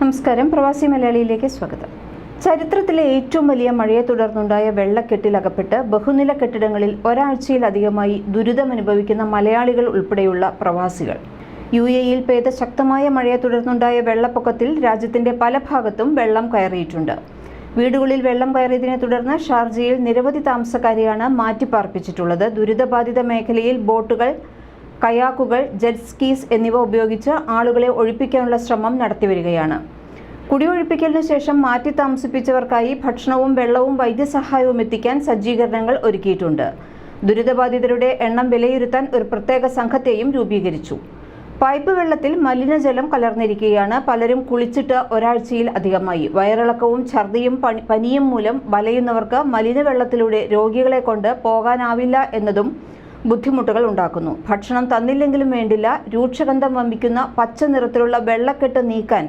നമസ്കാരം. പ്രവാസി മലയാളിയിലേക്ക് സ്വാഗതം. ചരിത്രത്തിലെ ഏറ്റവും വലിയ മഴയെ തുടർന്നുണ്ടായ വെള്ളക്കെട്ടിലകപ്പെട്ട് ബഹുനില കെട്ടിടങ്ങളിൽ ഒരാഴ്ചയിലധികമായി ദുരിതമനുഭവിക്കുന്ന മലയാളികൾ ഉൾപ്പെടെയുള്ള പ്രവാസികൾ. യു എയിൽ പെയ്ത ശക്തമായ മഴയെ തുടർന്നുണ്ടായ വെള്ളപ്പൊക്കത്തിൽ രാജ്യത്തിന്റെ പല ഭാഗത്തും വെള്ളം കയറിയിട്ടുണ്ട്. വീടുകളിൽ വെള്ളം കയറിയതിനെ തുടർന്ന് ഷാർജയിൽ നിരവധി താമസക്കാരെയാണ് മാറ്റിപ്പാർപ്പിച്ചിട്ടുള്ളത്. ദുരിതബാധിത മേഖലയിൽ ബോട്ടുകൾ കയാക്കുകൾ ജെറ്റ് സ്കീസ് എന്നിവ ഉപയോഗിച്ച് ആളുകളെ ഒഴിപ്പിക്കാനുള്ള ശ്രമം നടത്തിവരികയാണ് കുടിയൊഴിപ്പിക്കലിന് ശേഷം മാറ്റി താമസിപ്പിച്ചവർക്കായി ഭക്ഷണവും വെള്ളവും വൈദ്യസഹായവും എത്തിക്കാൻ സജ്ജീകരണങ്ങൾ ഒരുക്കിയിട്ടുണ്ട്. ദുരിതബാധിതരുടെ എണ്ണം വിലയിരുത്താൻ ഒരു പ്രത്യേക സംഘത്തെയും രൂപീകരിച്ചു. പൈപ്പ് വെള്ളത്തിൽ മലിനജലം കലർന്നിരിക്കുകയാണ് പലരും കുളിച്ചിട്ട് ഒരാഴ്ചയിൽ അധികമായി. വയറിളക്കവും ഛർദിയും പനി പനിയും മൂലം വലയുന്നവർക്ക് മലിനവെള്ളത്തിലൂടെ രോഗികളെ കൊണ്ട് പോകാനാവില്ല എന്നതും ബുദ്ധിമുട്ടുകൾ ഉണ്ടാക്കുന്നു ഭക്ഷണം തന്നില്ലെങ്കിലും വേണ്ടില്ല. രൂക്ഷഗന്ധം വമ്പിക്കുന്ന പച്ച നിറത്തിലുള്ള വെള്ളക്കെട്ട് നീക്കാൻ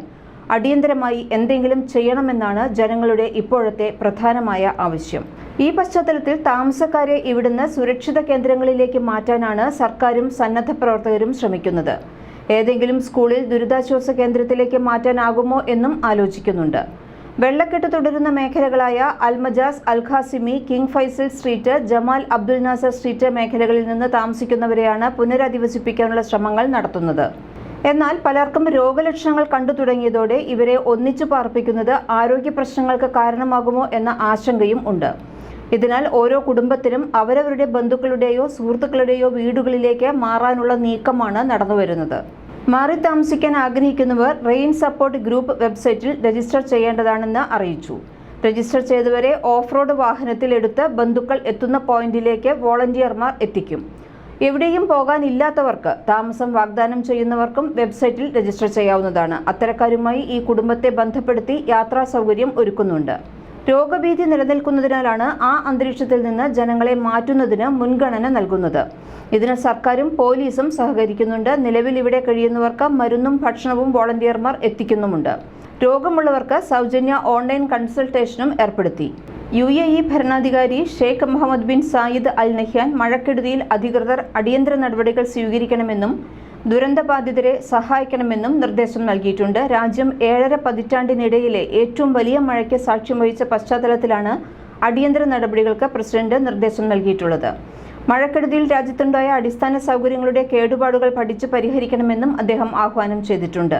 അടിയന്തരമായി എന്തെങ്കിലും ചെയ്യണമെന്നാണ് ജനങ്ങളുടെ ഇപ്പോഴത്തെ പ്രധാനമായ ആവശ്യം. ഈ പശ്ചാത്തലത്തിൽ താമസക്കാരെ ഇവിടുന്ന് സുരക്ഷിത കേന്ദ്രങ്ങളിലേക്ക് മാറ്റാനാണ് സർക്കാരും സന്നദ്ധ പ്രവർത്തകരും ശ്രമിക്കുന്നത്. ഏതെങ്കിലും സ്കൂളിൽ ദുരിതാശ്വാസ കേന്ദ്രത്തിലേക്ക് മാറ്റാനാകുമോ എന്നും ആലോചിക്കുന്നുണ്ട്. വെള്ളക്കെട്ട് തുടരുന്ന മേഖലകളായ Al Majaz Al Qasimi King Faisal street Jamal Abdul Nasser street മേഖലകളിൽ നിന്ന് താമസിക്കുന്നവരെയാണ് പുനരധിവസിപ്പിക്കാനുള്ള ശ്രമങ്ങൾ നടത്തുന്നത്. എന്നാൽ പലർക്കും രോഗലക്ഷണങ്ങൾ കണ്ടു തുടങ്ങിയതോടെ ഇവരെ ഒന്നിച്ചു പാർപ്പിക്കുന്നത് ആരോഗ്യ പ്രശ്നങ്ങൾക്ക് കാരണമാകുമോ എന്ന ആശങ്കയും ഉണ്ട്. ഇതിനാൽ ഓരോ കുടുംബത്തിനും അവരവരുടെ ബന്ധുക്കളുടെയോ സുഹൃത്തുക്കളുടെയോ വീടുകളിലേക്ക് മാറാനുള്ള നീക്കമാണ് നടന്നുവരുന്നത്. മാറി താമസിക്കാൻ ആഗ്രഹിക്കുന്നവർ റെയിൻ സപ്പോർട്ട് ഗ്രൂപ്പ് വെബ്സൈറ്റിൽ രജിസ്റ്റർ ചെയ്യേണ്ടതാണെന്ന് അറിയിച്ചു. രജിസ്റ്റർ ചെയ്തവരെ ഓഫ് റോഡ് വാഹനത്തിൽ എടുത്ത് ബന്ധുക്കൾ എത്തുന്ന പോയിന്റിലേക്ക് വോളണ്ടിയർമാർ എത്തിക്കും. എവിടെയും പോകാനില്ലാത്തവർക്ക് താമസം വാഗ്ദാനം ചെയ്യുന്നവർക്കും വെബ്സൈറ്റിൽ രജിസ്റ്റർ ചെയ്യാവുന്നതാണ്. അത്തരക്കാരുമായി ഈ കുടുംബത്തെ ബന്ധപ്പെടുത്തി യാത്രാ സൗകര്യം ഒരുക്കുന്നുണ്ട്. രോഗഭീതി നിലനിൽക്കുന്നതിനാലാണ് ആ അന്തരീക്ഷത്തിൽ നിന്ന് ജനങ്ങളെ മാറ്റുന്നതിന് മുൻഗണന നൽകുന്നത്. ഇതിന് സർക്കാരും പോലീസും സഹകരിക്കുന്നുണ്ട്. നിലവിൽ ഇവിടെ കഴിയുന്നവർക്ക് മരുന്നും ഭക്ഷണവും വോളണ്ടിയർമാർ എത്തിക്കുന്നുമുണ്ട്. രോഗമുള്ളവർക്ക് സൗജന്യ ഓൺലൈൻ കൺസൾട്ടേഷനും ഏർപ്പെടുത്തി. യു എ ഇ ഭരണാധികാരി Sheikh Mohammed bin Zayed Al Nahyan മഴക്കെടുതിയിൽ അധികൃതർ അടിയന്തര നടപടികൾ സ്വീകരിക്കണമെന്നും ദുരന്തബാധിതരെ സഹായിക്കണമെന്നും നിർദ്ദേശം നൽകിയിട്ടുണ്ട്. രാജ്യം ഏഴര പതിറ്റാണ്ടിനിടയിലെ ഏറ്റവും വലിയ മഴയ്ക്ക് സാക്ഷ്യം വഹിച്ച പശ്ചാത്തലത്തിലാണ് അടിയന്തര നടപടികൾക്ക് പ്രസിഡന്റ് നിർദ്ദേശം നൽകിയിട്ടുള്ളത്. മഴക്കെടുതിയിൽ രാജ്യത്തുണ്ടായ അടിസ്ഥാന സൗകര്യങ്ങളുടെ കേടുപാടുകൾ പഠിച്ച് പരിഹരിക്കണമെന്നും അദ്ദേഹം ആഹ്വാനം ചെയ്തിട്ടുണ്ട്.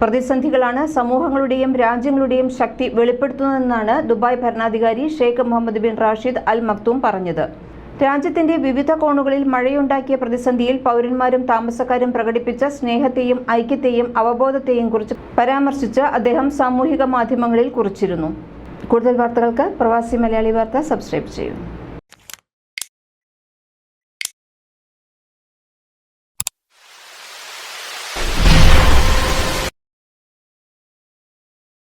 പ്രതിസന്ധികളാണ് സമൂഹങ്ങളുടെയും രാജ്യങ്ങളുടെയും ശക്തി വെളിപ്പെടുത്തുന്നതെന്നാണ് ദുബായ് ഭരണാധികാരി Sheikh Mohammed bin Rashid Al Maktoum പറഞ്ഞത്. രാജ്യത്തിന്റെ വിവിധ കോണുകളിൽ മഴയുണ്ടാക്കിയ പ്രതിസന്ധിയിൽ പൗരന്മാരും താമസക്കാരും പ്രകടിപ്പിച്ച സ്നേഹത്തെയും ഐക്യത്തെയും അവബോധത്തെയും കുറിച്ച് പരാമർശിച്ച് അദ്ദേഹം സാമൂഹിക മാധ്യമങ്ങളിൽ കുറിച്ചിരുന്നു. കൂടുതൽ വാർത്തകൾക്ക് പ്രവാസി മലയാളി വാർത്ത സബ്സ്ക്രൈബ് ചെയ്യൂ.